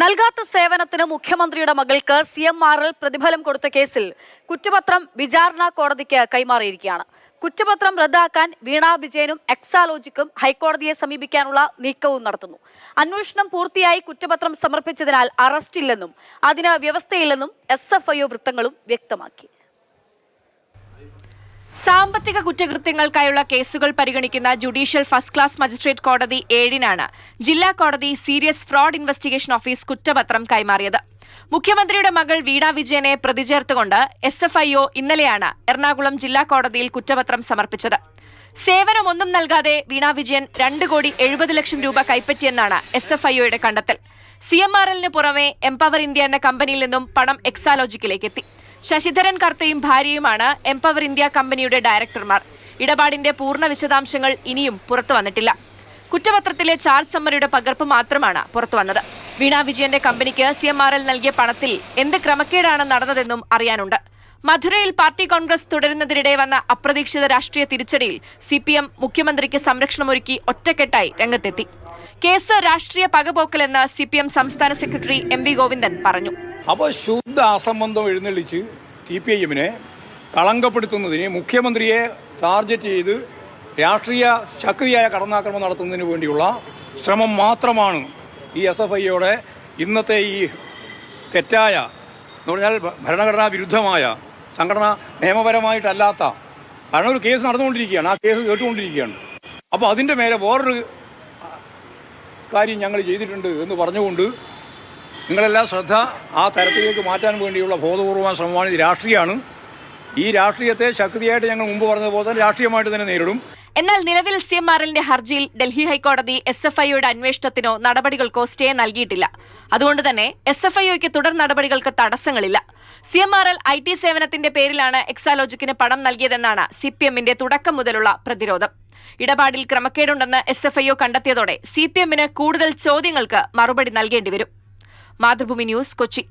നൽകാത്ത സേവനത്തിന് മുഖ്യമന്ത്രിയുടെ മകൾക്ക് സി എം ആർ എൽ പ്രതിഫലം കൊടുത്ത കേസിൽ കുറ്റപത്രം വിചാരണ കോടതിക്ക് കൈമാറിയിരിക്കുകയാണ്. കുറ്റപത്രം റദ്ദാക്കാൻ വീണ വിജയനും എക്സാലോജിക്കും ഹൈക്കോടതിയെ സമീപിക്കാനുള്ള നീക്കവും നടത്തുന്നു. അന്വേഷണം പൂർത്തിയായി കുറ്റപത്രം സമർപ്പിച്ചതിനാൽ അറസ്റ്റില്ലെന്നും അതിന് വ്യവസ്ഥയില്ലെന്നും എസ് എഫ് ഐ വൃത്തങ്ങളും വ്യക്തമാക്കി. സാമ്പത്തിക കുറ്റകൃത്യങ്ങൾക്കായുള്ള കേസുകൾ പരിഗണിക്കുന്ന ജുഡീഷ്യൽ ഫസ്റ്റ് ക്ലാസ് മജിസ്ട്രേറ്റ് കോടതി ഏഴിനാണ് ജില്ലാ കോടതി സീരിയസ് ഫ്രോഡ് ഇൻവെസ്റ്റിഗേഷൻ ഓഫീസ് കുറ്റപത്രം കൈമാറിയത്. മുഖ്യമന്ത്രിയുടെ മകൾ വീണ വിജയനെ പ്രതി ചേർത്തുകൊണ്ട് എസ് എഫ് ഐ ഒ ഇന്നലെയാണ് എറണാകുളം ജില്ലാ കോടതിയിൽ കുറ്റപത്രം സമർപ്പിച്ചത്. സേവനമൊന്നും നൽകാതെ വീണ വിജയൻ രണ്ട് കോടി എഴുപത് ലക്ഷം രൂപ കൈപ്പറ്റിയെന്നാണ് എസ് എഫ് ഐ ഒയുടെ കണ്ടെത്തൽ. സി എം ആർ എല്ലിന് പുറമെ എംപവർ ഇന്ത്യ എന്ന കമ്പനിയിൽ നിന്നും പണം എക്സാലോജിക്കിലേക്ക് എത്തി ശശിധരൻ കർത്തയും ഭാര്യയുമാണ് എംപവർ ഇന്ത്യ കമ്പനിയുടെ ഡയറക്ടർമാർ. ഇടപാടിന്റെ പൂർണ വിശദാംശങ്ങൾ ഇനിയും പുറത്തു വന്നിട്ടില്ല. കുറ്റപത്രത്തിലെ ചാർജ് സമ്മറിയുടെ പകർപ്പ് മാത്രമാണ് പുറത്തു വന്നത്. വീണാ വിജയന്റെ കമ്പനിക്ക് സി എം ആർ എൽ നൽകിയ പണത്തിൽ എന്ത് ക്രമക്കേടാണ് നടന്നതെന്നും അറിയാനുണ്ട്. മധുരയിൽ പാർട്ടി കോൺഗ്രസ് തുടരുന്നതിനിടെ വന്ന അപ്രതീക്ഷിത രാഷ്ട്രീയ തിരിച്ചടിയിൽ സി പി എം മുഖ്യമന്ത്രിക്ക് സംരക്ഷണമൊരുക്കി ഒറ്റക്കെട്ടായി രംഗത്തെത്തി. കേസ് രാഷ്ട്രീയ പകപോക്കലെന്ന് സി പി എം സംസ്ഥാന സെക്രട്ടറി എം വി ഗോവിന്ദൻ പറഞ്ഞു. അപ്പോൾ ശുദ്ധ അസംബന്ധം എഴുന്നള്ളിച്ച് സി പി ഐ എമ്മിനെ കളങ്കപ്പെടുത്തുന്നതിന് മുഖ്യമന്ത്രിയെ ടാർഗറ്റ് ചെയ്ത് രാഷ്ട്രീയ ശക്തിയായ കടന്നാക്രമം നടത്തുന്നതിന് വേണ്ടിയുള്ള ശ്രമം മാത്രമാണ് ഈ എസ് എഫ് ഐയുടെ ഇന്നത്തെ ഈ തെറ്റായ എന്ന് പറഞ്ഞാൽ ഭരണഘടനാ വിരുദ്ധമായ സംഘടന നിയമപരമായിട്ടല്ലാത്ത കാരണം ഒരു കേസ് നടന്നുകൊണ്ടിരിക്കുകയാണ്. ആ കേസ് കേട്ടുകൊണ്ടിരിക്കുകയാണ്. അപ്പോൾ അതിന്റെ മേലെ വേറൊരു കാര്യം ഞങ്ങൾ ചെയ്തിട്ടുണ്ട് എന്ന് പറഞ്ഞുകൊണ്ട് നിങ്ങളെല്ലാം ശ്രദ്ധ ആ തരത്തിലേക്ക് മാറ്റാൻ വേണ്ടിയുള്ള ബോധപൂർവമായ ശ്രമമാണ് ഇത് രാഷ്ട്രീയമാണ്. ഈ രാഷ്ട്രീയത്തെ ശക്തിയായിട്ട് ഞങ്ങൾ മുമ്പ് പറഞ്ഞതുപോലെ തന്നെ രാഷ്ട്രീയമായിട്ട് തന്നെ നേരിടും. എന്നാൽ നിലവിൽ സി എം എല്ലിന്റെ ഹർജിയിൽ ഡൽഹി ഹൈക്കോടതി എസ് എഫ് ഐയുടെ അന്വേഷണത്തിനോ നടപടികൾക്കോ സ്റ്റേ നൽകിയിട്ടില്ല. അതുകൊണ്ട് തന്നെ എസ് എഫ് ഐഒയ്ക്ക് തുടർ നടപടികൾക്ക് തടസ്സങ്ങളില്ല. C M R L I T സേവനത്തിന്റെ പേരിലാണ് എക്സാലോജിക്കിന് പണം നൽകിയതെന്നാണ് സി പി എമ്മിന്റെ തുടക്കം മുതലുള്ള പ്രതിരോധം. ഇടപാടിൽ ക്രമക്കേടുണ്ടെന്ന് എസ് എഫ് ഐഒ കണ്ടെത്തിയതോടെ സി പി എമ്മിന് കൂടുതൽ ചോദ്യങ്ങൾക്ക് മറുപടി നൽകേണ്ടി വരും. మాతృభూమి న్యూస్ కొచ్చి